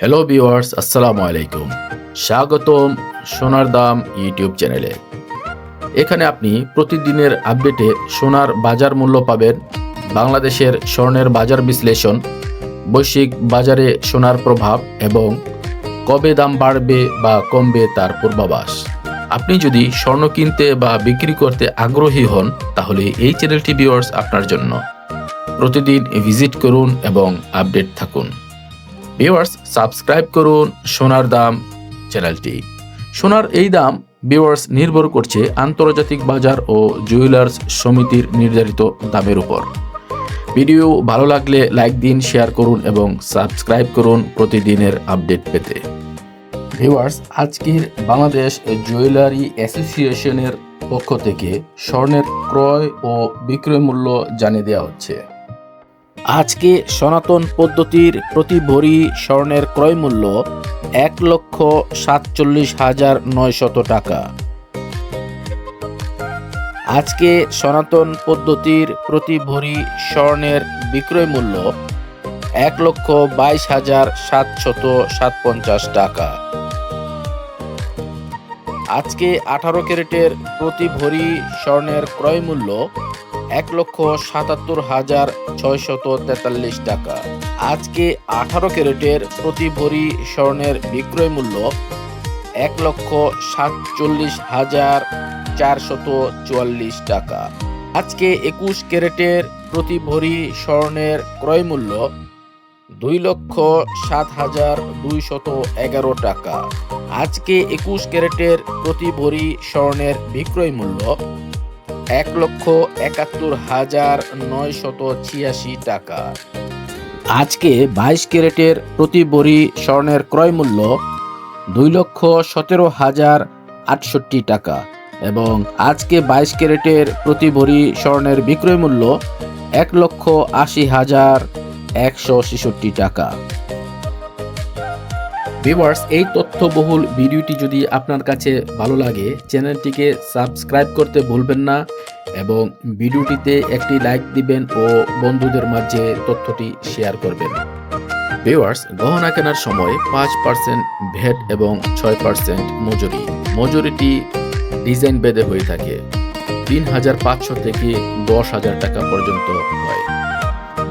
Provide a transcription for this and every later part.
Hello viewers আসসালামু আলাইকুম স্বাগতম সোনার দাম ইউটিউব চ্যানেলে এখানে আপনি প্রতিদিনের আপডেটে সোনার বাজার মূল্য পাবেন, বাংলাদেশের স্বর্ণের বাজার বিশ্লেষণ, বৈশ্বিক বাজারে সোনার প্রভাব এবং কবে দাম বাড়বে বা কমবে তার পূর্বাভাস। আপনি যদি স্বর্ণ কিনতে বা বিক্রি করতে আগ্রহী হন, তাহলে এই চ্যানেলটি ভিউয়ার্স আপনার জন্য। প্রতিদিন ভিজিট করুন এবং আপডেট থাকুন। ভিউয়ার্স সাবস্ক্রাইব করুন সোনার দাম চ্যানেলটি। সোনার এই দাম ভিউয়ার্স নির্ভর করছে আন্তর্জাতিক বাজার ও জুয়েলার্স সমিতির নির্ধারিত দামের উপর। ভিডিও ভালো লাগলে লাইক দিন শেয়ার করুন এবং সাবস্ক্রাইব করুন প্রতিদিনের আপডেট পেতে। ভিউয়ার্স আজকের বাংলাদেশ জুয়েলারি অ্যাসোসিয়েশনের পক্ষ থেকে স্বর্ণের ক্রয় ও বিক্রয় মূল্য জানিয়ে দেওয়া হচ্ছে। আজকে সনাতন পদ্ধতির প্রতি ভরি স্বর্ণের ক্রয় মূল্য এক লক্ষ সাতচল্লিশ হাজার নয়শত টাকা। আজকে সনাতন পদ্ধতির প্রতি ভরি স্বর্ণের বিক্রয় মূল্য এক লক্ষ বাইশ হাজার সাতশত সাতপঞ্চাশ টাকা। আজকে আঠারো ক্যারেটের প্রতি ভরি স্বর্ণের ক্রয় মূল্য এক লক্ষ সাতাত্তর হাজার ছয়শত তেতাল্লিশ টাকা। আজকে আঠারো ক্যারেটের প্রতি ভরি স্বর্ণের বিক্রয় মূল্য এক লক্ষ সাতচল্লিশ হাজার চারশত চুয়াল্লিশ টাকা। আজকে একুশ ক্যারেটের প্রতি ভরি স্বর্ণের ক্রয় মূল্য দুই লক্ষ সাত হাজার দুইশত এগারো টাকা। আজকে একুশ ক্যারেটের প্রতি ভরি স্বর্ণের বিক্রয় মূল্য এক লক্ষ একাত্তর হাজার নয়শত ছিয়াশি টাকা। আজকে বাইশ ক্যারেটের প্রতি বড়ি স্বর্ণের ক্রয় মূল্য দুই লক্ষ সতেরো হাজার আটষট্টি টাকা এবং আজকে বাইশ ক্যারেটের প্রতি ভরি স্বর্ণের বিক্রয় মূল্য এক লক্ষ আশি হাজার একশো ছেষট্টি টাকা। ভিউয়ার্স, এই তথ্যবহুল ভিডিওটি যদি আপনার কাছে ভালো লাগে, চ্যানেলটিকে সাবস্ক্রাইব করতে ভুলবেন না এবং ভিডিওটিতে একটি লাইক দিবেন ও বন্ধুদের মাঝে তথ্যটি শেয়ার করবেন। ভিউয়ার্স, গহনা কেনার সময় পাঁচ পার্সেন্ট ভ্যাট এবং ছয় পার্সেন্ট মজুরি। মজুরিটি ডিজাইন বেদে হয়ে থাকে। তিন হাজার পাঁচশো থেকে দশ হাজার টাকা পর্যন্ত হয়।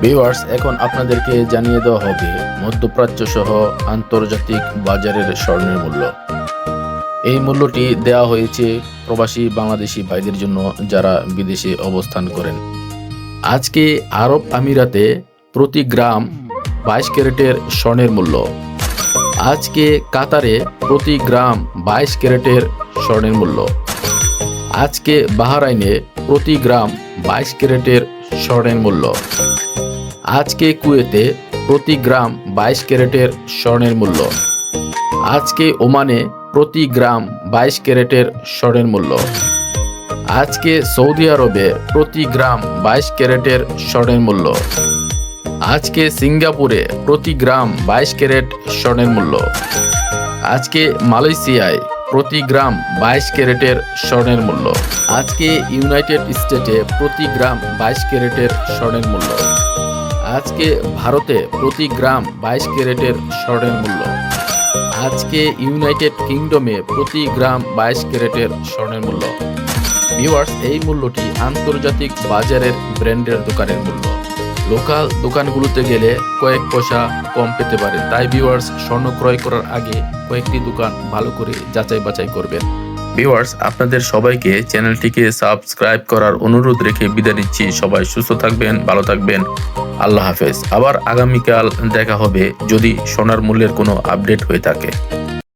ভিউয়ার্স এখন আপনাদেরকে জানিয়ে দেওয়া হবে মধ্যপ্রাচ্য সহ আন্তর্জাতিক বাজারের স্বর্ণের মূল্য। এই মূল্যটি দেওয়া হয়েছে প্রবাসী বাংলাদেশি ভাইদের জন্য যারা বিদেশে অবস্থান করেন। আজকে আরব আমিরাতে প্রতি গ্রাম বাইশ ক্যারেটের স্বর্ণের মূল্য। আজকে কাতারে প্রতি গ্রাম বাইশ ক্যারেটের স্বর্ণের মূল্য। আজকে বাহারাইনে প্রতি গ্রাম বাইশ ক্যারেটের স্বর্ণের মূল্য। আজকে কুয়েতে প্রতি গ্রাম বাইশ ক্যারেটের স্বর্ণের মূল্য। আজকে ওমানে প্রতি গ্রাম বাইশ ক্যারেটের স্বর্ণের মূল্য। আজকে সৌদি আরবে প্রতি গ্রাম বাইশ ক্যারেটের স্বর্ণের মূল্য। আজকে সিঙ্গাপুরে প্রতি গ্রাম বাইশ ক্যারেট স্বর্ণের মূল্য। আজকে মালয়েশিয়ায় প্রতি গ্রাম বাইশ ক্যারেটের স্বর্ণের মূল্য। আজকে ইউনাইটেড স্টেটে প্রতি গ্রাম বাইশ ক্যারেটের স্বর্ণের মূল্য। আজকে ভারতে প্রতি গ্রাম বাইশ ক্যারেটের স্বর্ণের মূল্য। আজকে ইউনাইটেড কিংডমে প্রতি গ্রাম বাইশ ক্যারেটের স্বর্ণের মূল্য। ভিউয়ার্স, এই মূল্যটি আন্তর্জাতিক বাজারের ব্র্যান্ডের দোকানের মূল্য। লোকাল দোকানগুলোতে গেলে কয়েক পয়সা কম পেতে পারে। তাই ভিউয়ার্স, স্বর্ণ ক্রয় করার আগে কয়েকটি দোকান ভালো করে যাচাই বাছাই করবেন। ভিউয়ার্স, আপনাদের সবাইকে চ্যানেলটিকে সাবস্ক্রাইব করার অনুরোধ রেখে বিদায় নিচ্ছি। সবাই সুস্থ থাকবেন, ভালো থাকবেন। আল্লাহ হাফেজ। আবার আগামীকাল দেখা হবে যদি সোনার মূল্যের কোনো আপডেট হয়ে থাকে।